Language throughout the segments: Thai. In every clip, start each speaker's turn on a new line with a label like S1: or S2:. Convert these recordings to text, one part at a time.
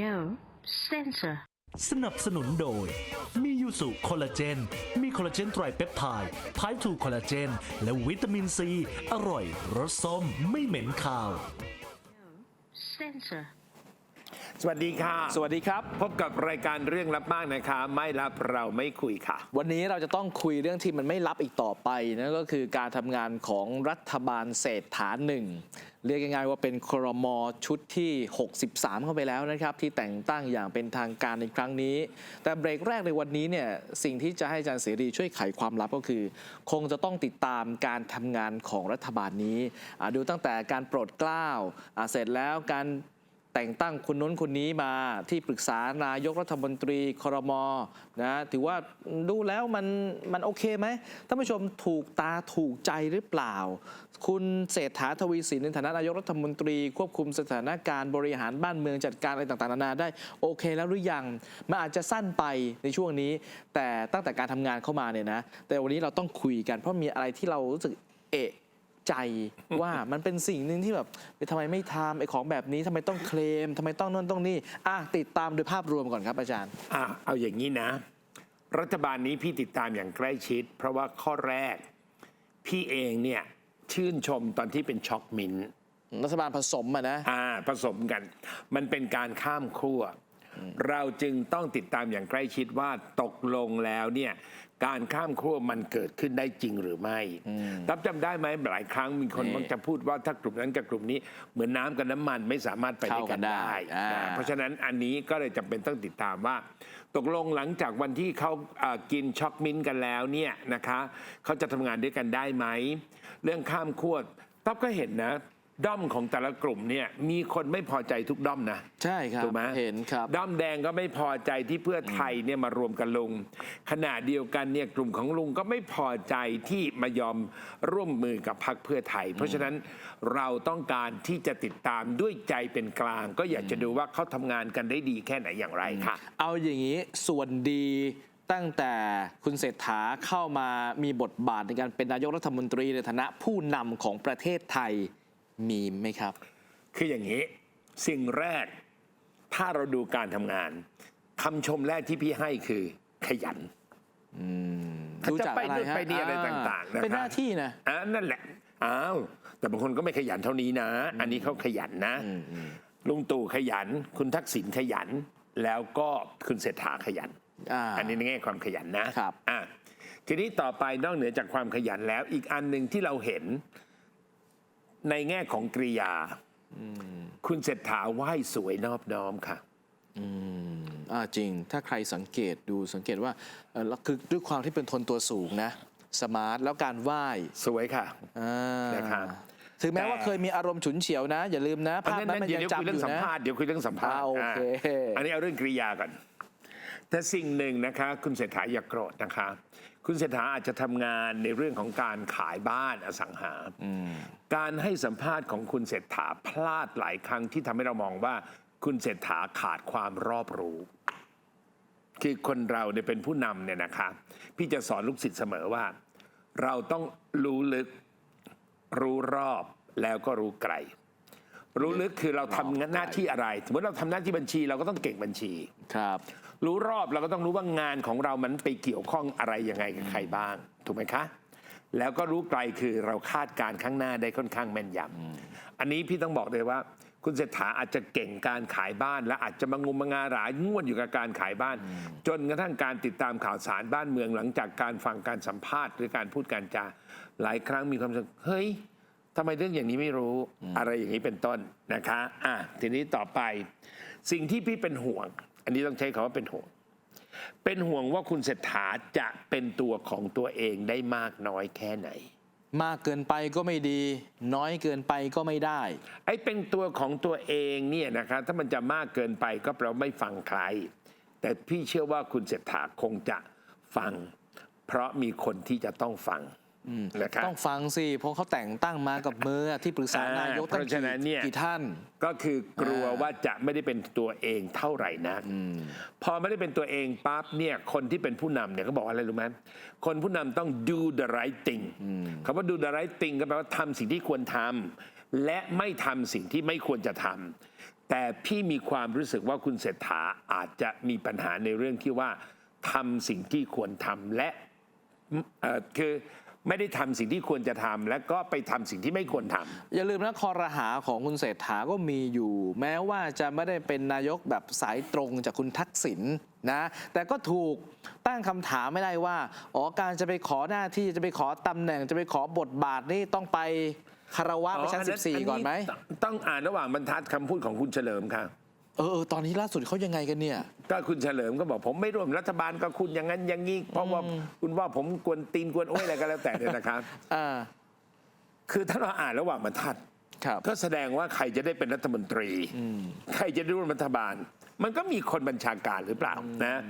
S1: No sensor.
S2: สนับสนุนโดย มียูสุคอลลาเจน มีคอลลาเจนไตรเปปไทด์ไพทูคอลลาเจน และวิตามินซี อร่อย รสส้ม ไม่เหม็นคาว
S1: Sensor.
S3: สวัสดีค่ะ
S4: สวัสดีครับ
S3: พบกับรายการเรื่องลับมากนะคะ ไม่ลับเราไม่คุยค่ะ
S4: วันนี้เราจะต้องคุยเรื่องที่มันไม่ลับอีกต่อไปนั่นก็คือการทำงานของรัฐบาลเศรษฐาหนึ่ง เรียกง่ายๆว่าเป็นครมชุดที่ 63 เข้าไปแล้วนะครับ ที่แต่งตั้งอย่างเป็นทางการในครั้งนี้ แต่เบรกแรกในวันนี้เนี่ยสิ่งที่จะให้อาจารย์เสรีช่วยไขความลับก็คือ คงจะต้องติดตามการทำงานของรัฐบาลนี้ ดูตั้งแต่การโปรดเกล้าอ่าเสร็จแล้วการ แต่งตั้งคนน้นคนนี้มาที่ปรึกษานายกรัฐมนตรีครมนะถือว่าดูแล้วมันมันโอเคไหมท่านผู้ชมถูกตาถูกใจหรือเปล่า คุณเศรษฐาทวีสินในฐานะนายกรัฐมนตรี ควบคุมสถานการณ์บริหารบ้านเมืองจัดการอะไรต่างๆนานาได้โอเคแล้วหรือยังมันอาจจะสั้นไปในช่วงนี้ แต่ตั้งแต่การทำงานเข้ามาเนี่ยนะแต่วันนี้เราต้องคุยกันเพราะมีอะไรที่เรารู้สึกเอะ ใจว่ามันเป็นสิ่งหนึ่งที่แบบเอ๊ะทำไมไม่ทำไอ้ของแบบนี้ทำไมต้องเคลมทำไมต้องโน่นต้องนี่อะติดตามโดยภาพรวมก่อนครับอาจารย์
S3: อะเอาอย่างนี้นะ รัฐบาลนี้พี่ติดตามอย่างใกล้ชิด เพราะว่าข้อแรก พี่เองเนี่ยชื่นชมตอนที่เป็นช็อกมินท์
S4: รัฐบาลผสมอะนะ
S3: อ่าผสมกัน มันเป็นการข้ามขั้วเราจึงต้องติดตามอย่างใกล้ชิดว่าตกลงแล้วเนี่ย การข้ามขั้วมันเกิดขึ้นได้จริงหรือไม่รับจำได้ไหมหลายครั้งมีคน
S4: นี่
S3: มักจะพูดว่าถ้ากลุ่มนั้นกับกลุ่มนี้เหมือนน้ำกับน้ำมันไม่สามารถไปด้วยกัน
S4: เข้ากันได้
S3: ได้
S4: อ่า
S3: นะเพราะฉะนั้นอันนี้ก็เลยจำเป็นต้องติดตามว่า ตกลงหลังจากวันที่เขาอ่ากินช็อกมิ้นท์กันแล้วเนี่ยนะคะเขาจะทำงานด้วยกันได้ไหมเรื่องข้ามขั้วต๊อบก็เห็นนะ ด้อมของแต่ละกลุ่มเนี่ยมีคนไม่พอใจทุกด้อมนะ
S4: ใช่ครับ
S3: ถูกไหม
S4: เห็นครับ
S3: ด้อมแดงก็ไม่พอใจที่เพื่อไทยเนี่ยมารวมกันลุงขณะเดียวกันเนี่ยกลุ่มของลุงก็ไม่พอใจที่มายอมร่วมมือกับพรรคเพื่อไทย เพราะฉะนั้นเราต้องการที่จะติดตามด้วยใจเป็นกลาง ก็อยากจะดูว่าเขาทำงานกันได้ดีแค่ไหนอย่างไรค่ะ
S4: เอาอย่างนี้ส่วนดีตั้งแต่คุณเศรษฐาเข้ามามีบทบาทในการเป็นนายกรัฐมนตรีในฐานะผู้นำของประเทศไทย มีไหมครับ
S3: คืออย่างนี้ สิ่งแรกถ้าเราดูการทำงานคำชมแรกที่พี่ให้คือขยันเขา
S4: ดู
S3: จะ
S4: จาก
S3: ไป
S4: อะไร
S3: นู่น
S4: ฮะ
S3: ไปนี่อะไรต่างๆนะครับ
S4: เป็นหน้าที่นะ
S3: อ่านั่นแหละอ้าวแต่บางคนก็ไม่ขยันเท่านี้นะ อันนี้เขาขยันนะลุงตู่ขยัน คุณทักษิณขยัน แล้วก็คุณเศรษฐาขยัน
S4: อ่า
S3: อันนี้ในแง่ความขยันนะครับอะทีนี้ต่อไปนอกเหนือจากความขยันแล้ว อีกอันหนึ่งที่เราเห็น ในแง่ของกริยาคุณเศรษฐาไหว้สวยนอบน้อมค่ะ
S4: อ่าจริง ถ้าใครสังเกตดูสังเกตว่าเอ่อแล้วคือด้วยความที่เป็นทนตัวสูงนะ สมาร์ทแล้วการไหว้
S3: สวยค่ะ
S4: อ่า
S3: นะครับ
S4: ถึงแม้
S3: แต่
S4: ว่าเคยมีอารมณ์ฉุนเฉียวนะ อย่าลืมนะภาพนั้นมัน
S3: เดี๋
S4: ยั
S3: ยว
S4: ง
S3: เดี๋ยวคุย
S4: จำอ
S3: เรื่อง
S4: ยู่
S3: สัม
S4: นะ
S3: ภาษณ์เดี๋ยวคุยเรื่องสัมภาษณ์
S4: อ่าโอเคา
S3: อันนี้เอาเรื่องกริยาก่อนแต่สิ่งหนึ่งนะคะ คุณเศรษฐาอย่าโกรธนะคะ คุณเศรษฐาอาจจะทำงานในเรื่องของการขายบ้านอสังหา การให้สัมภาษณ์ของคุณเศรษฐาพลาดหลายครั้งที่ทำให้เรามองว่าคุณเศรษฐาขาดความรอบรู้ คือคนเราเนี่ยเป็นผู้นำเนี่ยนะคะ พี่จะสอนลูกศิษย์เสมอว่า เราต้องรู้ลึก รู้รอบแล้วก็รู้ไกล รู้ลึกคือเราทำหน้าที่อะไร สมมติเราทำหน้าที่บัญชีเราก็ต้องเก่งบัญชี
S4: ครับ
S3: รู้รอบเราก็ต้องรู้ว่างานของเรามันไปเกี่ยวข้องอะไรยังไงกับใครบ้าง ถูกไหมคะ แล้วก็รู้ไกลคือเราคาดการณ์ข้างหน้าได้ค่อนข้างแม่นยำอันนี้พี่ต้องบอกเลยว่า คุณเศรษฐาอาจจะเก่งการขายบ้าน และอาจจะมางมมางาหลายง่วนอยู่กับการขายบ้าน จนกระทั่งการติดตามข่าวสารบ้านเมืองหลังจากการฟังการสัมภาษณ์หรือการพูดการจาหลายครั้งมีความรู้สึกเฮ้ยทำไมเรื่องอย่างนี้ไม่รู้อะไรอย่างนี้เป็นต้นนะคะ อะ ทีนี้ต่อไป สิ่งที่พี่เป็นห่วง อันนี้ต้องใช้คำว่าเป็นห่วง เป็นห่วงว่าคุณเศรษฐาจะเป็นตัวของตัวเองได้มากน้อยแค่ไหน
S4: มากเกินไปก็ไม่ดี น้อยเกินไปก็ไม่ได้
S3: ไอ้เป็นตัวของตัวเองเนี่ยนะครับถ้ามันจะมากเกินไปก็แปลว่าไม่ฟังใคร แต่พี่เชื่อว่าคุณเศรษฐาคงจะฟัง เพราะมีคนที่จะต้องฟัง นะครับ
S4: ต้องฟังสิเพราะเขาแต่งตั้งมากับมือที่ปรึกษา
S3: อ่าน
S4: นายกตั้ง
S3: เพราะฉะนั้นเนี่ย
S4: กี่กี่ท่าน
S3: ก็คือกลัวว่าจะไม่ได้เป็นตัวเองเท่าไหร่นักพอไม่ได้เป็นตัวเองปั๊บเนี่ยคนที่เป็นผู้นำเนี่ยเขาบอกว่าอะไรรู้ไหมคนผู้นำต้อง do the right thing คำว่า do the right thing ก็แปลว่าทำสิ่งที่ควรทำและไม่ทำสิ่งที่ไม่ควรจะทำแต่พี่มีความรู้สึกว่าคุณเศรษฐาอาจจะมีปัญหาในเรื่องที่ว่าทำสิ่งที่ควรทำและ เอ่อคือ ไม่ได้ทำสิ่งที่ควรจะทำและก็ไปทำสิ่งที่ไม่ควรทำ
S4: อย่าลืมนะคอรหาของคุณเศรษฐาก็มีอยู่ แม้ว่าจะไม่ได้เป็นนายกแบบสายตรงจากคุณทักษิณนะแต่ก็ถูกตั้งคำถามไม่ได้ว่าอ๋อการจะไปขอหน้าที่จะไปขอตำแหน่ง จะไปขอบทบาทนี่ต้องไปคารวะไปชั้น 14 ก่อนไหม
S3: ต้องต้องอ่านระหว่างบรรทัดคำพูดของคุณเฉลิมค่ะ
S4: เออเออตอนนี้ล่าสุดเขายังไงกันเนี่ย
S3: ก็คุณเฉลิมก็บอกผมไม่ร่วมรัฐบาลก็คุณอย่างนั้นอย่างนี้เพราะว่าคุณว่าผมกวนตีนกวนโอ้ยอะไรก็แล้วแต่เนี่ยนะครับ
S4: อ่า
S3: คือถ้าเราอ่านระหว่างบรรทัด
S4: ครับ
S3: ก็แสดงว่าใครจะได้เป็นรัฐมนตรีใครจะได้ร่วมรัฐบาล มันก็มีคนบัญชาการหรือเปล่านะ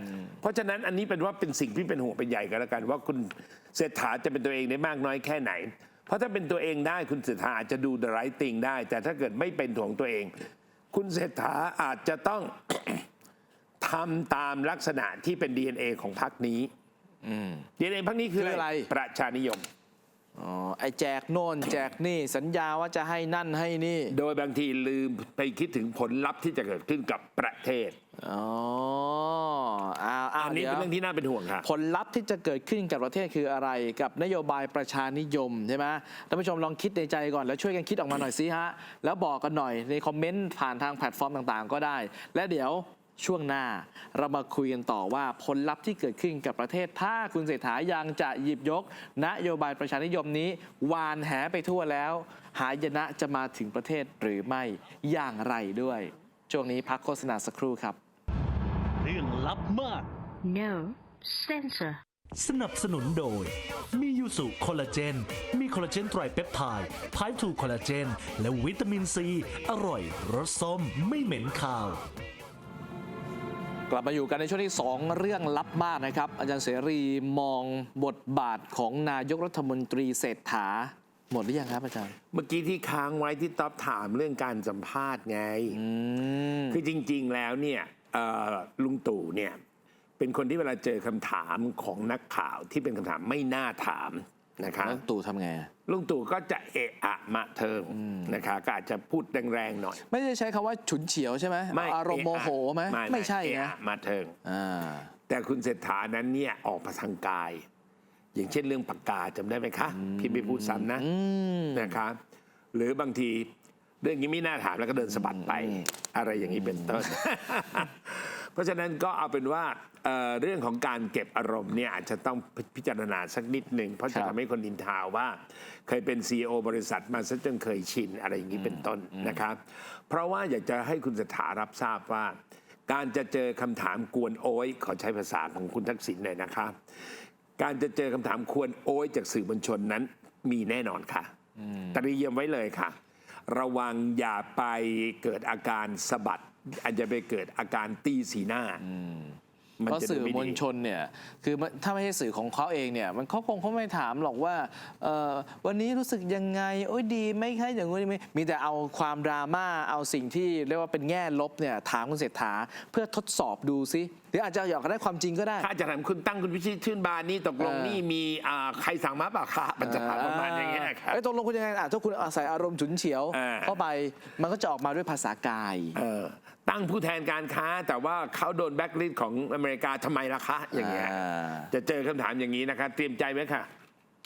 S3: เพราะฉะนั้นอันนี้เป็นว่าเป็นสิ่งที่เป็นห่วงเป็นใหญ่กันแล้วกัน ว่าคุณเศรษฐาจะเป็นตัวเองได้มากน้อยแค่ไหน เพราะถ้าเป็นตัวเองได้คุณเศรษฐาอาจจะดู the right thing ได้ แต่ถ้าเกิดไม่เป็นของตัวเอง คุณเศรษฐาอาจจะต้องทำตามลักษณะที่เป็น DNA ของพรรคนี้ DNA พรรคนี้คือ
S4: คืออะไร
S3: ประชานิยม
S4: อ๋อ ไอ้แจกโน่นแจกนี่ สัญญาว่าจะให้นั่นให้นี่
S3: โดยบางทีลืมไปคิดถึงผลลัพธ์ที่จะเกิดขึ้นกับประเทศ
S4: อ๋ออ้าวอ้าว
S3: อันนี้
S4: ดี๋ยว
S3: เป็นเรื่องที่น่าเป็นห่วงค่ะ
S4: ผลลัพธ์ที่จะเกิดขึ้นกับประเทศคืออะไร กับนโยบายประชานิยมใช่ไหมท่านผู้ชมลองคิดในใจก่อนแล้วช่วยกันคิดออกมาหน่อยสิฮะ แล้วบอกกันหน่อยในคอมเมนต์ผ่านทางแพลตฟอร์มต่างๆ ก็ได้ และเดี๋ยวช่วงหน้าเรามาคุยกันต่อว่าผลลัพธ์ที่เกิดขึ้นกับประเทศ ถ้าคุณเศรษฐายังจะหยิบยก นโยบายประชานิยมนี้ วานแหไปทั่วแล้ว หายนะจะมาถึงประเทศหรือไม่อย่างไรด้วย ช่วงนี้พักโฆษณาสักครู่ครับ
S2: เรื่องลับมาก
S1: No censor.
S2: สนับสนุนโดย มียูสุคอลลาเจน มีคอลลาเจนไตรเปปไทด์ไพทูคอลลาเจน และวิตามินซี อร่อยรสส้มไม่เหม็นคาว
S4: กลับมาอยู่กันในช่วงที่ 2 เรื่องลับมากนะครับ อาจารย์เสรีมองบทบาทของนายกรัฐมนตรีเศรษฐา หมดหรือยังครับอาจารย์
S3: เมื่อกี้ที่ค้างไว้ที่ต๊อบถามเรื่องการสัมภาษณ์ไง
S4: อืม
S3: คือจริง ๆ แล้วเนี่ยเอ่อลุงตู่เนี่ยเป็นคนที่เวลาเจอคำถามของนักข่าวที่เป็นคำถามไม่น่าถามนะคะ
S4: แล้วตู่ทำไงอะ
S3: ลุงตู่ก็จะเอะอะมาเทิงนะคะก็อาจจะพูดแรงๆหน่อย
S4: ไม่ได้ใช้คำว่าฉุนเฉียวใช่ไหมอารมณ์โมโหไหมไม่ใช่
S3: เอะ
S4: นะ
S3: อะมาเทิง
S4: อ่า
S3: แต่คุณเศรษฐานั้นเนี่ยออกมาทางกาย อย่างเช่นเรื่องปากกาจำได้ไหมคะ พี่ไม่พูดซ้ำนะ
S4: อืม
S3: นะครับหรือบางทีเรื่องนี้ไม่น่าถามแล้วก็เดินสะบัดไป อะไรอย่างนี้เป็นต้น เพราะฉะนั้นก็เอาเป็นว่าเอ่อเรื่องของการเก็บอารมณ์เนี่ยอาจจะต้องพิจารณาสักนิดหนึ่งเพราะจะ
S4: ครับ
S3: ทำให้คนดินทาว่า เคยเป็น CEO บริษัทมาซะจนเคยชินอะไรอย่างนี้เป็นต้นนะครับเพราะว่าอยากจะให้คุณสถารับทราบว่า การจะเจอคำถามกวนโอยขอใช้ภาษาของคุณทักษิณหน่อยนะครับ การจะเจอคำถามควรโอยจากสื่อมวลชนนั้นมีแน่นอนค่ะเตรียมไว้เลยค่ะ ระวังอย่าไปเกิดอาการสะบัดอาจจะไปเกิดอาการตีสีหน้า
S4: เพราะ
S3: จะดู
S4: สื่อ
S3: ไดี
S4: มวลชนเนี่ยคือมันถ้าไม่ใช่สื่อของเขาเองเนี่ยมันเขาคงเขาไม่ถามหรอกว่าเอ่อวันนี้รู้สึกยังไงโอ้ยดีไหม่ใช่อย่างงู้นอย่างนี้มีแต่เอาความดราม่าเอาสิ่งที่เรียกว่าเป็นแง่ลบเนี่ยถามคุณเศรษฐาเพื่อทดสอบดูซิหรืออาจจะอยากได้ความจริงก็ได้
S3: ถ้าจะถามคุณตั้งคุณพิชิตชื่นบานนี่ตกลง
S4: เออ
S3: นี่มีอ่าใครสั่งมาเปล่าคะมันจะถามประมาณอย่างเงี้ยครับ
S4: เอ้ยตกลงคุณยังไงอะถ้าคุณอาศัยอารมณ์ฉุนเฉียว
S3: อ่า
S4: เข้าไปมันก็จะออกมาด้วยภาษากาย
S3: เออ ตั้งผู้แทนการค้า แต่ว่าเขาโดนแบ็กลิสของอเมริกาทำไมล่ะคะอย่างเงี้ย
S4: อ่า
S3: จะเจอคำถามอย่างนี้นะคะเตรียมใจไว้ค่ะ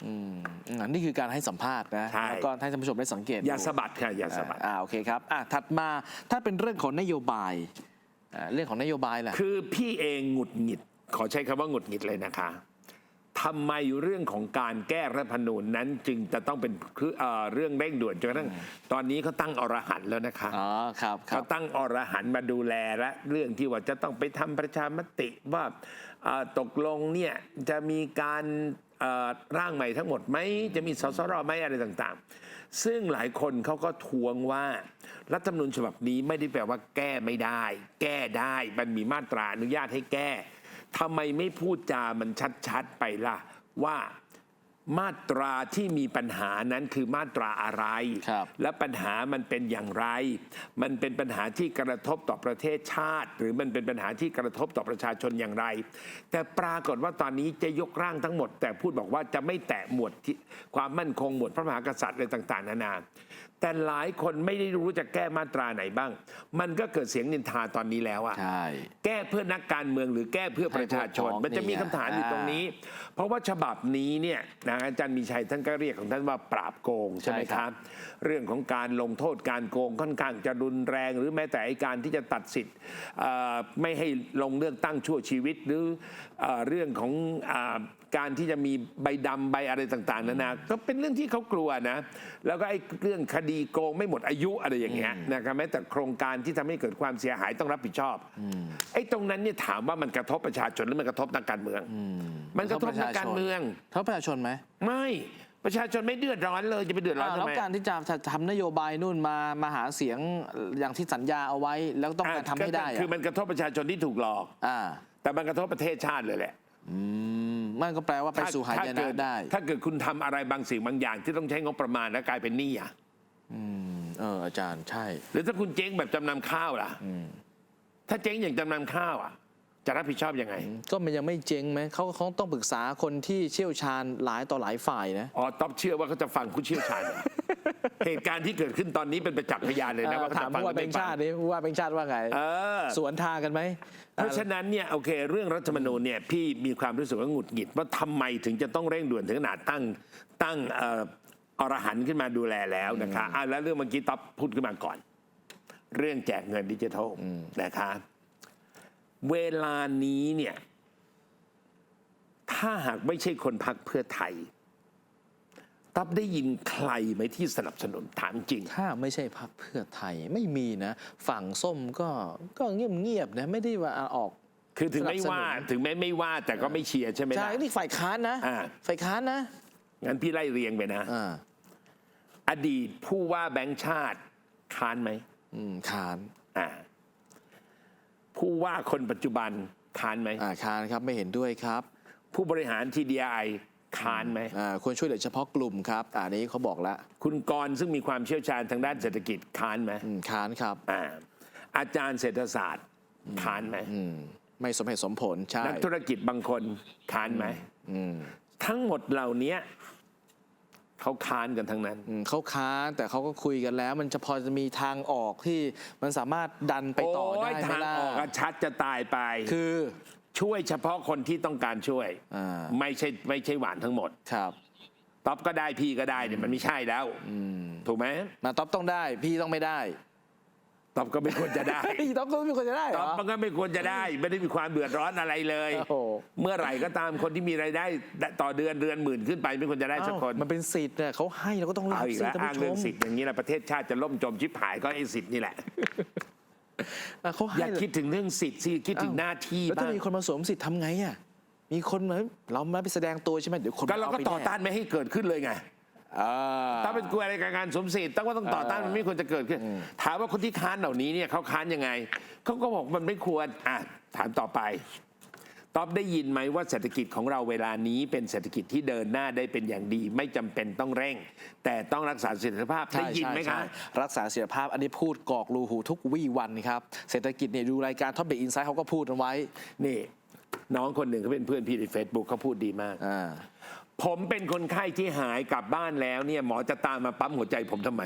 S4: อืมอันนี้คือการให้สัมภาษณ์นะ
S3: ใช่
S4: แล้วก็ให้ท่านผู้ชมได้สังเกต
S3: อย่า
S4: ดู
S3: สะบัดค่ะอย่าสะบัด
S4: อ่าโอเคครับอะถัดมาถ้าเป็นเรื่องของนโยบายอ่าเรื่องของนโยบายแหละ
S3: คือพี่เองหงุดหงิด ขอใช้คำว่าหงุดหงิดเลยนะคะ ทำไมเรื่องของการแก้รัฐธรรมนูญนั้นจึงจะต้องเป็นคือเอ่อเรื่องเร่งด่วนจนกระทั่งตอนนี้เขาตั้งอรหันต์แล้วนะคะ
S4: อ๋อครับครั
S3: เขา
S4: บ
S3: ตั้งอรหันต์มาดูแลและเรื่องที่ว่าจะต้องไปทำประชามติว่าเอ่อตกลงเนี่ยจะมีการเอ่อร่างใหม่ทั้งหมดไหมจะมีสสรไหมอะไรต่างๆ ซึ่งหลายคนเขาก็ทวงว่า รัฐธรรมนูญฉบับนี้ไม่ได้แปลว่าแก้ไม่ได้ แก้ได้มันมีมาตราอนุญาตให้แก้ ทำไมไม่พูดจามันชัดๆไปล่ะว่า มาตราที่มีปัญหานั้นคือมาตราอะไร
S4: ครับ
S3: และปัญหามันเป็นอย่างไร มันเป็นปัญหาที่กระทบต่อประเทศชาติ หรือมันเป็นปัญหาที่กระทบต่อประชาชนอย่างไร แต่ปรากฏว่าตอนนี้จะยกร่างทั้งหมด แต่พูดบอกว่าจะไม่แตะหมวดที่ความมั่นคงหมวดพระมหากษัตริย์อะไรต่าง ๆ นานาแต่หลายคนไม่ได้รู้จะแก้มาตราไหนบ้าง มันก็เกิดเสียงนินทาตอนนี้แล้วอะ
S4: ใช่
S3: แก้เพื่อนักการเมืองหรือแก้เพื่อประชาชน
S4: ให้พวกพ้อง
S3: มันจะมีคำถามอยู่
S4: เนี่ย
S3: ตรงนี้ เพราะว่าฉบับนี้เนี่ยนะอาจารย์มีชัยท่านก็เรียกของท่านว่าปราบโกงใช่ไหม
S4: ใช่
S3: ค
S4: ครั
S3: รับ
S4: บ
S3: เรื่องของการลงโทษการโกงค่อนข้างจะรุนแรง หรือแม้แต่ไอ้การที่จะตัดสิทธิ์เอ่อไม่ให้ลงเลือกตั้งชั่วชีวิต หรือเอ่อเรื่องของอาการที่จะมีใบดำใบอะไรต่าง ๆ นานาก็เป็นเรื่องที่เขากลัวนะ แล้วก็ไอ้เรื่องคดีโกงไม่หมดอายุอะไรอย่างเงี้ยนะครับแม้แต่โครงการที่ทำให้เกิดความเสียหายต้องรับผิดชอบไอ้ตรงนั้นเนี่ยถามว่ามันกระทบประชาชนหรือมันกระทบนักการเมือง มันกระทบนักการเมือง
S4: เท่าประชาชนไหม
S3: ไม่ประชาชนไม่เดือดร้อนเลยจะไปเดือดร้อน
S4: อ่า
S3: ทำ
S4: แล้ว
S3: ไม
S4: การที่จะทำนโยบายนู่นมามาหาเสียงอย่างที่สัญญาเอาไว้แล้วต้องการทำให้ได้
S3: อะ
S4: อะ
S3: คือมันกระทบประชาชนที่ถูกหลอก
S4: อ่า
S3: แต่มันกระทบประเทศชาติเลยแหละ
S4: อืมมันก็แปลว่าไปสู่หาย
S3: ถ้
S4: นะ
S3: เกิด
S4: ได้
S3: ถ้าเกิดคุณทำอะไรบางสิ่งบางอย่าง ที่ต้องใช้งบประมาณแล้วกลายเป็นหนี้อะ
S4: อืมเอออาจารย์ใช่
S3: หรือถ้าคุณเจ๊งแบบจำนำข้าวล่ะถ้าเจ๊งอย่างจำนำข้าวอะ จะรับผิดชอบยังไง
S4: ก็มันยังไม่เจ๊งไหมเขาเขาต้องปรึกษาคนที่เชี่ยวชาญหลายต่อหลายฝ่ายนะ
S3: อ๋อต๊อบเชื่อว่าเขาจะฟังผู้เชี่ยวชาญ เหรอเหตุการณ์ที่เกิดขึ้นตอนนี้เป็นประจักษ์พยานเลยนะว่าเขา
S4: ถาม
S3: จะฟัง
S4: ผู้
S3: หรื
S4: ว่า
S3: อ
S4: แบ
S3: ไม่
S4: งค์
S3: ฟั
S4: ชางตินี่ผู้ว่าแบงค์ชาติว่าไง
S3: เออ
S4: สวนทางกันไหม
S3: เพราะฉะนั้นเนี่ยโอเค เรื่องรัฐธรรมนูญเนี่ยพี่มีความรู้สึกว่าหงุดหงิดว่าทำไมถึงจะต้องเร่งด่วนถึงขนาดตั้งตั้งเอ่ออรหันต์ขึ้นมาดูแลแล้วนะคะอะแล้วเรื่องเมื่อกี้ต๊อบพูดขึ้นมาก่อน เรื่องแจกเงินดิจิทัลนะคะ เวลานี้เนี่ย ถ้าหากไม่ใช่คนพักเพื่อไทยต๊อบได้ยินใครไหมที่สนับสนุนถามจริง
S4: ถ้าไม่ใช่พักเพื่อไทยไม่มีนะ ฝั่งส้มก็ก็เงียบๆนะไม่ได้ว่าออก
S3: คือถึงไม่ว่า
S4: สนับสนุน
S3: ถึงแม้ไม่ว่าแต่ก็ไม่เชียร์ใช่ไหม
S4: ใช่
S3: ล่ะ
S4: นี่ฝ่ายค้านนะ
S3: อ่า
S4: ฝ่ายค้านนะ
S3: งั้นพี่ไล่เรียงไปนะ
S4: อ่า
S3: อดีตผู้ว่าแบงค์ชาติค้านไหม
S4: อืมค้าน
S3: อ่า ผู้ว่าคนปัจจุบันค้านไหม
S4: อ่าค้านครับไม่เห็นด้วยครับ
S3: ผู้บริหาร TDI ค้านไหม
S4: อ่าควรช่วยเหลือเฉพาะกลุ่มครับอ่านี้เขาบอกแล้ว
S3: คุณกรณ์ซึ่งมีความเชี่ยวชาญทางด้านเศรษฐกิจค้านไหม
S4: อืมค้านครับ
S3: อ่าอาจารย์เศรษฐศาสตร์ค้านไหม
S4: อืมไม่สมเหตุสมผลใช่
S3: นักธุรกิจบางคนค้านไหม
S4: อืม
S3: ทั้งหมดเหล่านี้ เขาค้านกันทั้งนั้น
S4: อืมเขาค้านแต่เขาก็คุยกันแล้ว มันจะพอจะมีทางออกที่มันสามารถดันไปต่อได้
S3: โย
S4: ไหม
S3: ทาง
S4: ล่ะ
S3: ออกอะชัดจะตายไป
S4: คือ
S3: ช่วยเฉพาะคนที่ต้องการช่วย
S4: อ่า
S3: ไม่ใช่ไม่ใช่หวานทั้งหมด
S4: ครับ
S3: ท็อปก็ได้พี่ก็ได้เนี่ยมันไม่ใช่แล้ว
S4: อืม
S3: ถูกไหม
S4: มาท็อปต้องได้ พี่ต้องไม่ได้
S3: ท็อปก็ไม่ควรจะได้
S4: พี่ท็อปก็ไม่ควรจะได้เหร
S3: ท็อป
S4: อ
S3: มันก็ไม่ควรจะได้ไม่ได้มีความเดือดร้อนอะไรเลย
S4: โอ้โห
S3: เมื่อไหร่ก็ตามคนที่มีรายได้ ต่อเดือนเดือนหมื่นขึ้นไปไม่ควรจะได้สักคน
S4: เอ้ามันเป็นสิทธิ์เนี่ยเขาให้เราก็ต้องรั
S3: เอา
S4: บ
S3: อีก
S4: สิ
S3: แล้ว
S4: ท่าน
S3: อ้าง
S4: ผู้ช
S3: เรื่อง
S4: ม
S3: สิทธิ์อย่างนี้แหละประเทศชาติจะล่มจมชิบหายก็ไอ้สิทธิ์นี่แหละ
S4: อะเขา
S3: อ
S4: ให้
S3: ย่าคิดถึงเรื่องสิทธิ์สิคิดถึงหน้าที่
S4: แล้ว
S3: บ้า
S4: ถ้างมีคนมาสวมสิทธิ์ทำไงอะมีคนมาเรามาไปแสดงตัวใช่ไหมเดี๋ยวคน
S3: ก็เราก็
S4: ไป
S3: ต่อ
S4: แต้า
S3: นไม่ให้เกิดขึ้นเลยไง
S4: อ่า
S3: ถ้าเป็นกลัวอะไรกับการสวมสิทธิ์ต้องว่าต้องต่อต้านมันไม่ควรจะเกิดขึ้น ถามว่าคนที่ค้านเหล่านี้เนี่ยเขาค้านยังไงเขาก็บอกมันไม่ควรอะถามต่อไปตอบได้ยินไหมว่าเศรษฐกิจของเราเวลานี้เป็นเศรษฐกิจที่เดินหน้าได้เป็นอย่างดี ไม่จำเป็นต้องเร่ง แต่ต้องรักษาเสถียรภาพ
S4: ใช่
S3: ได้ยินไหม
S4: ใช่
S3: คะ
S4: ใช่รักษาเสถียรภาพอันนี้พูดกรอกรูหูทุกวี่วันครับ เศรษฐกิจเนี่ยดูรายการท็อปเบรกอินไซด์เขาก็พูดกันไว้
S3: นี่ น้องคนหนึ่งเขาเป็นเพื่อนพี่ใน Facebook เขาพูดดีมาก
S4: อ่า
S3: ผมเป็นคนไข้ที่หายกลับบ้านแล้วเนี่ยหมอจะตามมาปั๊มหัวใจผมทำไม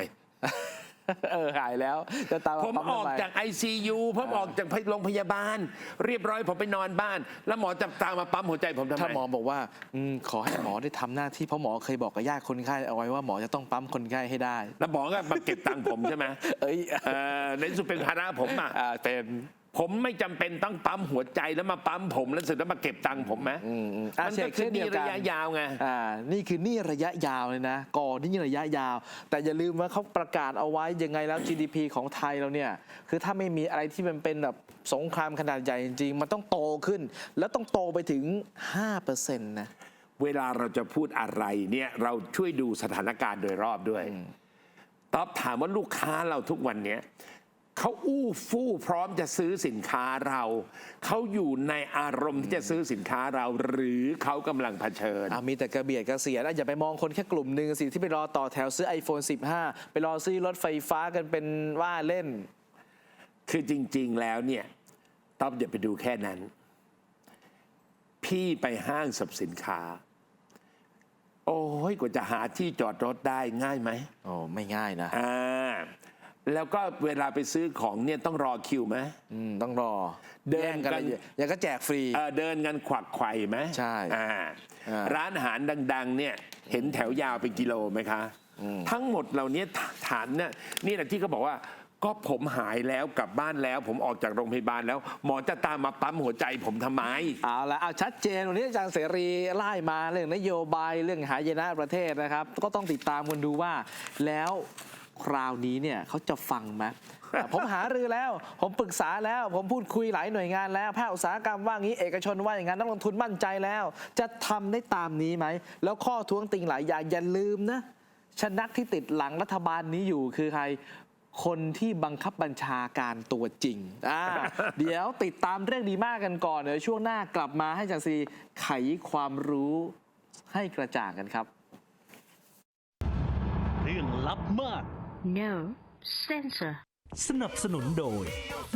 S4: เออหายแล้วจะตาม
S3: ผม
S4: ปั๊
S3: ออก
S4: ทำไจา
S3: ก ICU ผมออกจากโรงพยาบาล เรียบร้อยผมไปนอนบ้าน แล้วหมอจะตามมาปั๊มหัวใจผมทำไม
S4: ถ้าหมอบอกว่าอมขอให้หมอได้ทำหน้าที่เพราะหมอเคยบอกกับญาติคนไข้เอาไว้ว่าหมอจะต้องปั๊มคนไข้ให้ได้
S3: แล้วหมอก็มาเก็บตังค์ผมใช่ไหม
S4: เอ้ย
S3: เออในที่สุดเป็นภาระผมอะ
S4: อ่าเป็น
S3: ผมไม่จำเป็นต้องปั๊มหัวใจแล้วมาปั๊มผมแล้วเสร็จแล้วมาเก็บตังค์ผมไหม
S4: อืมอืมอะ
S3: มัน
S4: เช่
S3: ก็
S4: น
S3: คือ
S4: เช่นเดี
S3: นี่
S4: ยวกั
S3: ระ
S4: น
S3: ยะยาวไง
S4: อ่า นี่คือหนี่ระยะยาวเลยนะ ก่อนหนี่ระยะยาว แต่อย่าลืมว่าเขาประกาศเอาไว้ยังไงแล้ว GDP ของไทยเราเนี่ย คือถ้าไม่มีอะไรที่มันเป็นแบบสงครามขนาดใหญ่จริงๆ มันต้องโตขึ้น แล้วต้องโตไปถึง 5%นะ
S3: เวลาเราจะพูดอะไรเนี่ยเราช่วยดูสถานการณ์โดยรอบด้วย ตอบถามว่าลูกค้าเราทุกวันเนี้ย เขาอู้ฟู่พร้อมจะซื้อสินค้าเรา เขาอยู่ในอารมณ์ที่จะซื้อสินค้าเรา หรือเขากำลังเผชิญ
S4: อะมีแต่กระเบียดกระเสียดอะอย่าไปมองคนแค่กลุ่มหนึ่งสิที่ไปรอต่อแถวซื้อ iPhone 15 ไปรอซื้อรถไฟฟ้ากันเป็นว่าเล่น
S3: คือจริง ๆ แล้วเนี่ยต๊อบอย่าไปดูแค่นั้น พี่ไปห้างสรรพสินค้า โอโอ้ยกว่าจะหาที่จอดรถได้ง่ายไหม
S4: โอ้ไม่ง่ายนะ
S3: อ่า แล้วก็เวลาไปซื้อของเนี่ยต้องรอคิวไหม
S4: อืมต้องรอ
S3: เดิน
S4: แย่งกัน
S3: กัน
S4: เลยอย่างก็แจกฟรี
S3: เอ่อเดินกันขวักไขว่ไหม
S4: ใช่
S3: อ่า
S4: อ่า
S3: ร้านอาหารดัง ๆ เนี่ยเห็นแถวยาวเป็นกิโลไหมคะ ทั้งหมดเหล่านี้ฐานเนี่ยนี่แหละที่เขาบอกว่า ก็ผมหายแล้วกลับบ้านแล้ว ผมออกจากโรงพยาบาลแล้ว หมอจะตามมาปั๊มหัวใจผมทำไม
S4: เอาละเอาชัดเจนวันนี้อาจารย์เสรีไล่มาเรื่องนโยบายเรื่องหายนะประเทศนะครับ ก็ต้องติดตามกันดูว่า แล้ว คราวนี้เนี่ยเขาจะฟังไหมผมหารือแล้ว ผมปรึกษาแล้ว ผมพูดคุยหลายหน่วยงานแล้วภาคอุตสาหกรรมว่างี้เอกชนว่าอย่างนั้นนักลงทุนมั่นใจแล้ว จะทำได้ตามนี้ไหม แล้วข้อท้วงติงหลายอย่างอย่าลืมนะชนักที่ติดหลังรัฐบาลนี้อยู่คือใครคนที่บังคับบัญชาการตัวจริง อ่า เดี๋ยวติดตามเรื่องดีมากกันก่อน เดี๋ยวช่วงหน้ากลับมาให้จังซีไขความรู้ให้กระจ่างกันครับ
S2: เรื่องลับมาก
S1: No censor.
S2: สนับสนุนโดย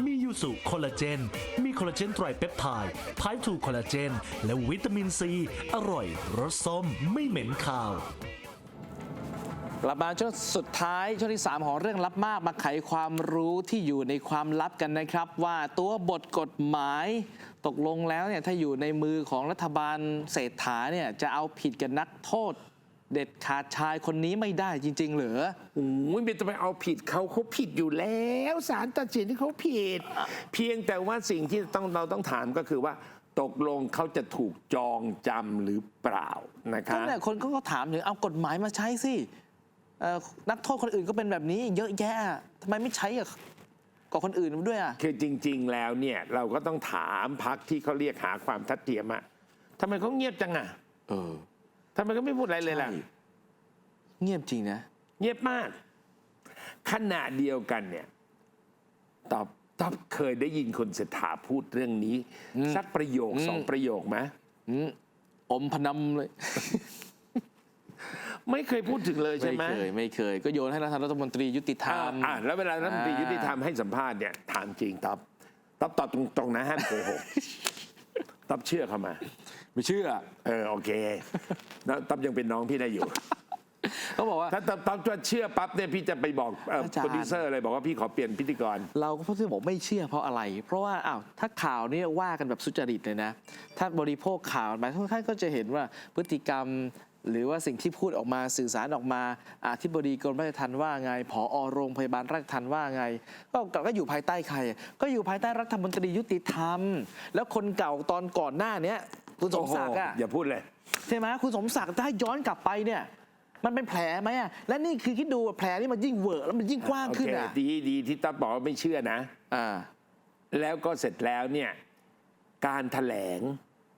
S2: มียูสุคอลลาเจน มีคอลลาเจนไตรเปปไทด์ไพทูคอลลาเจน และวิตามินซี อร่อยรสส้มไม่เหม็นคาว
S4: กลับมาช่วงสุดท้ายช่วงที่ 3 ของเรื่องลับมากมาไขความรู้ที่อยู่ในความลับกันนะครับ ว่าตัวบทกฎหมายตกลงแล้วเนี่ยถ้าอยู่ในมือของรัฐบาลเศรษฐาเนี่ยจะเอาผิดกับนักโทษ เด็ดขาดชายคนนี้ไม่ได้จริง ๆ เหรือ
S3: โอ้ยไม่ต้องไปเอาผิดเขาเขาผิดอยู่แล้วศาลตัดสินที่เขาผิด เพียงแต่ว่าสิ่งที่ต้องเราต้องถามก็คือว่า ตกลงเขาจะถูกจองจำหรือเปล่านะ
S4: ก็
S3: คะ
S4: เนี่ยคนก็ถามถึงเอากฎหมายมาใช้สิเอ่อนักโทษคนอื่นก็เป็นแบบนี้ เยอะแยะทำไมไม่ใช้กับกับคนอื่นด้วยอะ
S3: คือจริง ๆ แล้วเนี่ยเราก็ต้องถามพักที่เขาเรียกหาความทัดเทียมอะทำไมเขาเงียบจังอะ
S4: เออ
S3: ทำไมเขาไม่พูดอะไรเลยล่ะ
S4: ใช่เงียบจริงนะ
S3: เงียบมาก ขณะเดียวกันเนี่ยตอบตอบเคยได้ยินคนเศรษฐาพูดเรื่องนี้ สักประโยคสองประโยคไหม
S4: อืมอมพนำเลย
S3: ไม่เคยพูดถึงเลยใช่
S4: ไม่
S3: ไหม
S4: เคย ไม่เคย ก็โยนให้รัฐมนตรียุติธรร
S3: อ่ามอ่าแล้วเวลารัฐมนตรี
S4: อ่ายุ
S3: ยุติธรรมให้สัมภาษณ์เนี่ยถามจริงตอบตอบตอบตรงๆนะห้ามโกหกตอบเชื่อเขามา
S4: ไม่เชื่อ
S3: เออโอเคแล้วตอบยังเป็นน้องพี่ได้อยู่
S4: เขาบอกว่า
S3: ถ้าตอบตอบจะเชื่อปั๊บเนี่ยพี่จะไปบอกเอ่อ
S4: อาจารย์
S3: โปรดิวเซอร์เลยบอกว่าพี่ขอเปลี่ยนพิธีกร
S4: เราก็พูดที่บอกไม่เชื่อเพราะอะไร เพราะว่าอ้าวถ้าข่าวนี้ว่ากันแบบสุจริตเลยนะ ถ้าบริโภคข่าวไปทุกท่านก็จะเห็นว่าพฤติกรรม หรือว่าสิ่งที่พูดออกมาสื่อสารออกมาอธิบดีกรมราชทัณฑ์ว่าไงผอโรงพยาบาลราชทัณฑ์ว่าไงก็ก็อยู่ภายใต้ใคร ก็อยู่ภายใต้รัฐมนตรียุติธรรม แล้วคนเก่าตอนก่อนหน้าเนี้ย คุณสมศักดิ์อะ
S3: โอ้โหอย่าพูดเลย
S4: ใช่ไหมคุณสมศักดิ์ถ้าย้อนกลับไปเนี่ย มันเป็นแผลไหมอะและนี่คือคิดดูว่าแผลนี่มันยิ่งเวอะแล้วมันยิ่งกว้าง
S3: โอ
S4: ขึ้น
S3: เค
S4: อะ
S3: ดีดีที่ต๊อบบอกว่าไม่เชื่อนะ
S4: อ่า
S3: แล้วก็เสร็จแล้วเนี่ย การถแถลง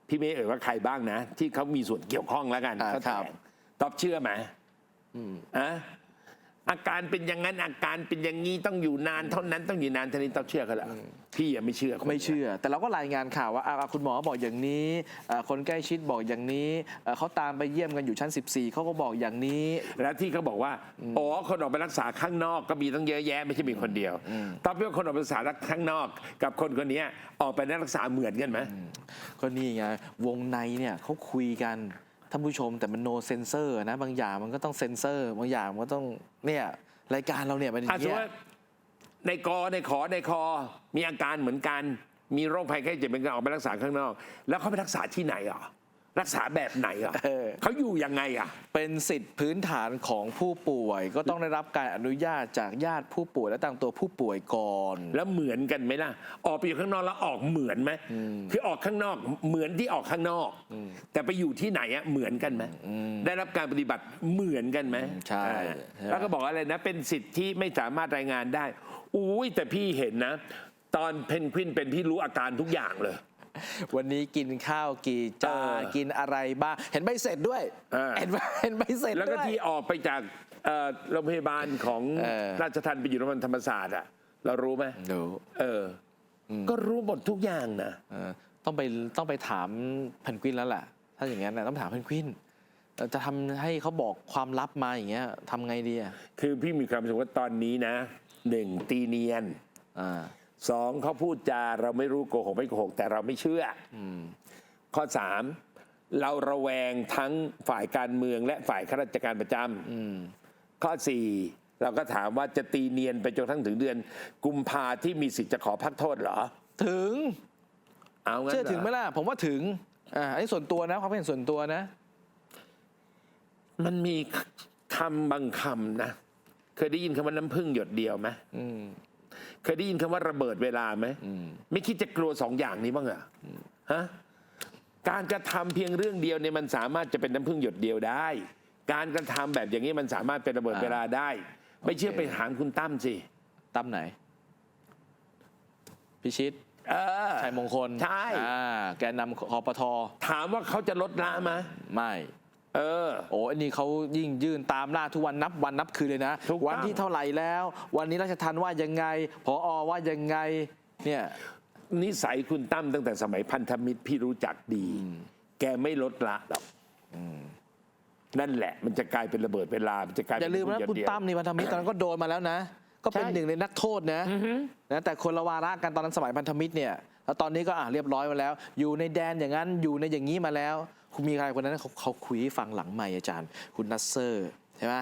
S3: พี่ไม่เอ่ยว่าใครบ้างนะ ที่เขามีส่วนเกี่ยวข้องแล้วกัน
S4: อ่า
S3: เขาแถ
S4: ครับ
S3: ลงตอบเชื่อไหมอะ อาการเป็นอย่างนั้นอาการเป็นอย่างนี้ต้องอยู่นานเท่านั้นต้องอยู่นานเท่านี้ตอบเชื่อเขาเหรอพี่ยังไม่เชื่อคน
S4: ไม่เชื่อ แต่เราก็รายงานข่าวว่าอ่าคุณหมอบอกอย่างนี้อ่าคนใกล้ชิดบอกอย่างนี้อ่าเขาตามไปเยี่ยมกันอยู่ชั้น 14 เขาก็บอกอย่างนี้
S3: แล้วที่เขาบอกว่าอ๋อคนออกไปรักษาข้างนอกก็มีตั้งเยอะแยะไม่ใช่มีคนเดียวตอบว่าคนออกไปรักษาข้างนอก กับคนคนนี้ออกไปรักษาเหมือนกันไหม
S4: ก็นี่ไงวงในเนี่ยเขาคุยกัน ท่านผู้ชมแต่มันโนเซนเซอร์นะบางอย่างมันก็ต้องเซนเซอร์ บางอย่างมันก็ต้องเนี่ยรายการเราเนี่ยเป็นอย่างเงี้ย
S3: ในกอในขอในคอ มีอาการเหมือนกัน มีโรคภัยไข้เจ็บเป็นการออกไปรักษาข้างนอก แล้วเขาไปรักษาที่ไหนอะ รักษาแบบไหนอะ
S4: เออ
S3: เขาอยู่ยังไงอะ
S4: เป็นสิทธิพื้นฐานของผู้ป่วย ก็ต้องได้รับการอนุญาตจากญาติผู้ป่วยและตั้งตัวผู้ป่วยก่อน
S3: แล้วเหมือนกันไหมล่ะ ออกไปอยู่ข้างนอกแล้วออกเหมือนไหมคือออกข้างนอกเหมือนที่ออกข้างนอก แต่ไปอยู่ที่ไหนอะเหมือนกันไหมได้รับการปฏิบัติเหมือนกันไหม
S4: ใช่
S3: อ่า
S4: ใช่
S3: แล้วก็บอกอะไรนะ เป็นสิทธิ์ที่ไม่สามารถรายงานได้อุ้ยแต่พี่เห็นนะ ตอนเพนกวินเป็นพี่รู้อาการทุกอย่างเลย
S4: วันนี้กินข้าวกี่จา
S3: เออ
S4: กินอะไรบ้างเห็นใบเสร็จด้วย
S3: เออ
S4: เห็นใบเห็นใบเสร็จ
S3: แล้วก็
S4: ด้วย
S3: ที่ออกไปจากเอ่อโรงพยาบาลของ
S4: เออ
S3: ราชทันไปอยู่โรงพยาบาลธรรมศาสตร์อะเรารู้ไหม
S4: ดู
S3: เอออ ก็รู้หมดทุกอย่างนะ
S4: เออต้องไปต้องไปถามเพนกวินแล้วแหละถ้าอย่างนั้นนะต้องถามเพนกวินเอ่อจะทำให้เขาบอกความลับมาอย่างเงี้ยทำไงดีอะ
S3: คือพี่มีความรู้สึกว่าตอนนี้นะหนึ่งตีเนียน
S4: อ่า
S3: สองเขาพูดจาเราไม่รู้โกหกไม่โกหก แต่เราไม่เชื่ออข้อสามเราระแวงทั้งฝ่ายการเมืองและฝ่ายข้าราชการประจำข้อสี่เราก็ถามว่าจะตีเนียนไปจนทั้งถึงเดือน กุมภาที่มีสิทธิ์จะขอพักโทษเหรอ
S4: ถึง
S3: เอางั้น
S4: เชื่อ
S3: เหร
S4: ถึงไหมล่ะ ผมว่าถึงอ่าอันนี้ส่วนตัวนะความเห็นส่วนตัวนะ
S3: มันมีคำบางคำนะ เคยได้ยินคำว่าน้ำพึ่งหยดเดียวไหม
S4: อืม
S3: เคยได้ยินคำว่าระเบิดเวลาไหม
S4: อืม
S3: ไม่คิดจะกลัวสองอย่างนี้บ้างเหรอฮะการกระทำเพียงเรื่องเดียวเนี่ยมันสามารถจะเป็นน้ำพึ่งหยดเดียวได้ การกระทำแบบอย่างนี้มันสามารถเป็นระเบิด
S4: อ่า
S3: เวลาได้ ไม่เชื่อ
S4: โอเค
S3: ไปถามคุณตั้มสิ
S4: ตั้มไหน พิชิต
S3: เออ
S4: ชัยมงคล
S3: ใช่
S4: อ่าแกนนำคอปท
S3: ถามว่าเขาจะลดละไหม
S4: ไม่
S3: เออ
S4: โอ้อันนี้เขายิ่งยื่นตามล่าทุกวันนับวันนับคืนเลยนะ
S3: ถูกต้อง
S4: วันที่เท่าไหร่แล้ว วันนี้ราชทันว่ายังไงพออว่ายังไง เนี่ย
S3: นิสัยคุณตั้มตั้งแต่สมัยพันธมิตรพี่รู้จักดี แกไม่ลดละหรอกนั่นแหละ มันจะกลายเป็นระเบิดเวลา มันจะกลาย
S4: อ
S3: เป็น
S4: ย่าลืมนะ
S3: ระเบิด
S4: คุณ
S3: เดียว
S4: ตั้มนี่พันธมิตรตอนนั้นก็โดนมาแล้วนะ ก็เป็น
S3: ใช่
S4: หนึ่งในนักโทษนะนะแต่คนละวาระกันตอนนั้นสมัยพันธมิตรเนี่ยแล้วตอนนี้ก็อะเรียบร้อยมาแล้ว อยู่ในแดนอย่างนั้นอยู่ในอย่างนี้มาแล้ว คุณมีใครคนนั้นเขาเขาคุยให้ฟังหลังใหม่อาจารย์ คุณนัสเซอร์ใช่ไหม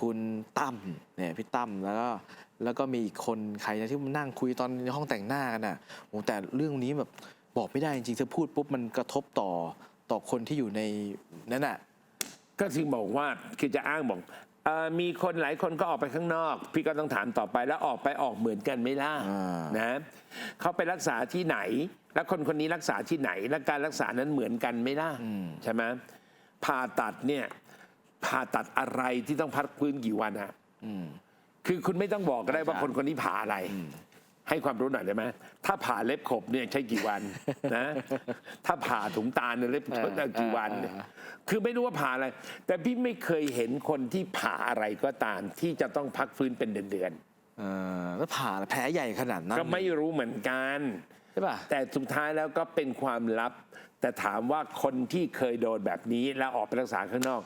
S4: คุณตั้มเนี่ยพี่ตั้มแล้วก็แล้วก็มีอีกคนใครนะที่มันนั่งคุยตอนในห้องแต่งหน้ากันน่ะโอ้แต่เรื่องนี้แบบบอกไม่ได้จริงๆเธอพูดปุ๊บมันกระทบต่อต่อคนที่อยู่ในนั้นน่ะ
S3: ก็ถึงบอกว่าคือจะอ้างบอกเอ่อมีคนหลายคนก็ออกไปข้างนอก พี่ก็ต้องถามต่อไปแล้วออกไปออกเหมือนกันไหม่ล่ะ
S4: อ่าน
S3: นะเขาไปรักษาที่ไหน แล้วคนคนนี้รักษาที่ไหน และการรักษานั้นเหมือนกันไหม่ล่ะใช่ไหมผ่าตัดเนี่ยผ่าตัดอะไรที่ต้องพักพื้นกี่วันอะคือคุณไม่ต้องบอกก็ได้ว่าคนคนนี้ผ่าอะไร ให้ความรู้หน่อยได้ไหมถ้าผ่าเล็บขบเนี่ยใช้กี่วันนะ ถ้าผ่าถุงตาเนี่ยเล็บขบเนี่ยกี่วันเนี่ยคือไม่รู้ว่าผ่าอะไร แต่พี่ไม่เคยเห็นคนที่ผ่าอะไรก็ตาม ที่จะต้องพักฟื้นเป็นเดือน
S4: เออแล้วผ่าแผลใหญ่ขนาดนั้น
S3: ๆก็ไม่รู้เหมือนกัน
S4: ใช่ป่ะ
S3: แต่สุดท้ายแล้วก็เป็นความลับ แต่ถามว่าคนที่เคยโดนแบบนี้แล้วออกไปรักษาข้างนอก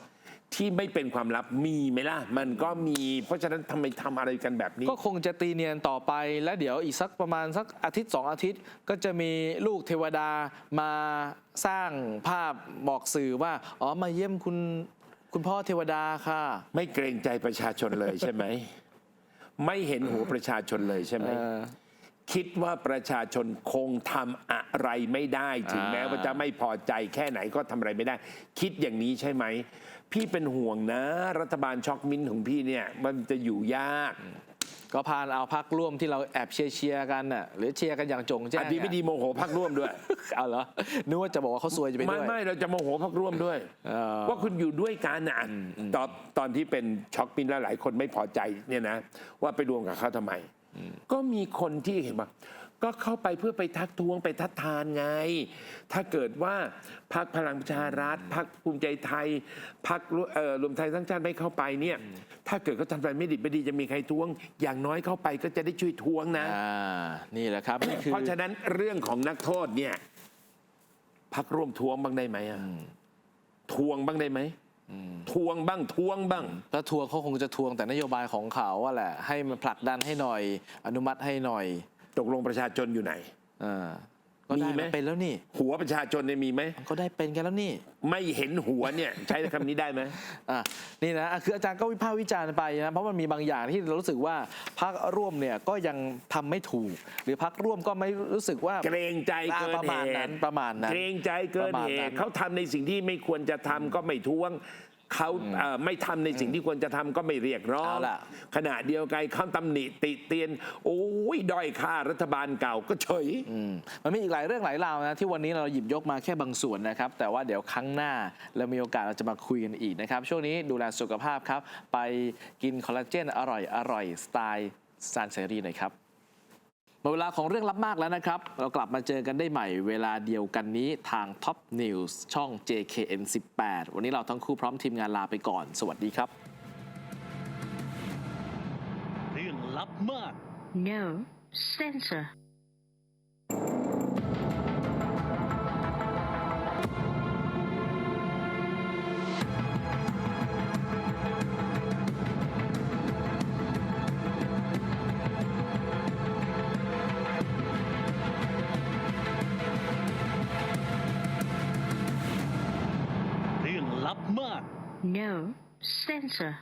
S3: ที่ไม่เป็นความลับมีไหมล่ะ มันก็มี เพราะฉะนั้นทำไมทำอะไรกันแบบนี้
S4: ก็คงจะตีเนียนต่อไปแล้วเดี๋ยวอีกสักประมาณสักอาทิตย์สองอาทิตย์ ก็จะมีลูกเทวดามาสร้างภาพบอกสื่อว่า อ๋อมาเยี่ยมคุณคุณพ่อเทวดาค่ะ
S3: ไม่เกรงใจประชาชนเลยใช่ไหม ไม่เห็นหัวประชาชนเลยใช่ไหม
S4: เออ
S3: คิดว่าประชาชนคงทำอะไรไม่ได้ ถึง
S4: อ่า
S3: แม้ว่าจะไม่พอใจแค่ไหนก็ทำอะไรไม่ได้ คิดอย่างนี้ใช่ไหม พี่เป็นห่วงนะ รัฐบาลช็อกมิ้นท์ของพี่เนี่ย มันจะอยู่ยาก
S4: ก็พานเอาพักร่วมที่เราแอบเชียร์เชียร์ๆกันน่ะหรือเชียร์กันอย่างจงแจ้
S3: อั
S4: ง
S3: นดีไม่ดีโมโหพักร่วมด้วย
S4: เอาเหรอนึกว่าจะบอกว่าเขาซวยจะไป
S3: ไม่
S4: ด้วย
S3: ไม่เราจะโมโหพักร่วมด้วย
S4: เออ
S3: ว่าคุณอยู่ด้วยกันนะตอนตอนที่เป็นช็อกมินท์แล้วหลายคนไม่พอใจเนี่ยนะ ว่าไปรวมกับเขาทำไม ก็มีคนที่เห็นว่าก็เข้าไปเพื่อไปทักท้วงไปทัดทานไง ถ้าเกิดว่าพักพลังประชารัฐพักภูมิใจไทยพักรวมไทยสร้างชาติไม่เข้าไปเนี่ย ถ้าเกิดเขาทำอะไรไม่ดีไม่ดีจะมีใครท้วง อย่างน้อยเข้าไปก็จะได้ช่วยท้วงนะ
S4: อ่านี่แหละครับนี่คือ
S3: เพราะฉะนั้นเรื่องของนักโทษเนี่ยพักร่วมทวงบ้างได้ไหมอะทวงบ้างได้ไหม ทวงบ้างทวงบ้าง
S4: แล้วทัวร์เขาคงจะทวงแต่นโยบายของเขาว่าแหละ ให้มันผลักดันให้หน่อย อนุมัติให้หน่อย
S3: ตกลงประชาชนอยู่ไหน
S4: เออก็ได้
S3: มีไหม
S4: มาเป็นแล้วนี่
S3: หัวประชาชนเนี่ยมีไหม
S4: ก็ได้เป็นกันแล้วนี่
S3: ไม่เห็นหัวเนี่ย ใช้คำนี้ได้ไหม
S4: อะนี่นะอะคืออาจารย์ก็วิพากษ์วิจารณ์ไปนะเพราะมันมีบางอย่างที่เรารู้สึกว่าพักร่วมเนี่ยก็ยังทำไม่ถูก หรือพักร่วมก็ไม่รู้สึกว่า
S3: เกรงใจเกิน
S4: ประ
S3: เห
S4: มาณ
S3: ตุ
S4: นั้นประมาณนั้น
S3: เกรงใจเกิน
S4: ประมาณ
S3: เห
S4: นั้
S3: ตุ
S4: น
S3: เขาทำในสิ่งที่ไม่ควรจะทำก็ไม่ท้วง เขาเอ่อไม่ทำในสิ่งที่ควรจะทำก็ไม่เรียกร้อง
S4: เอาล่ะ
S3: ขณะเดียวกันเขาตำหนิติเตียน โอ้ยด้อยค่ารัฐบาลเก่าก็เฉย
S4: อืมมันมีอีกหลายเรื่องหลายราวนะที่วันนี้เราหยิบยกมาแค่บางส่วนนะครับ แต่ว่าเดี๋ยวครั้งหน้าเรามีโอกาสเราจะมาคุยกันอีกนะครับ ช่วงนี้ดูแลสุขภาพครับ ไปกินคอลลาเจนอร่อยอร่อยสไตล์ซานเซรีหน่อยครับห มดเวลาของเรื่องลับมากแล้วนะครับ เรากลับมาเจอกันได้ใหม่เวลาเดียวกันนี้ทาง Top News ช่อง JKN 18 วันนี้เราทั้งคู่พร้อมทีมงานลาไปก่อน สวัสดีครับ
S2: เรื่องลับมาก
S1: No censor. No censor.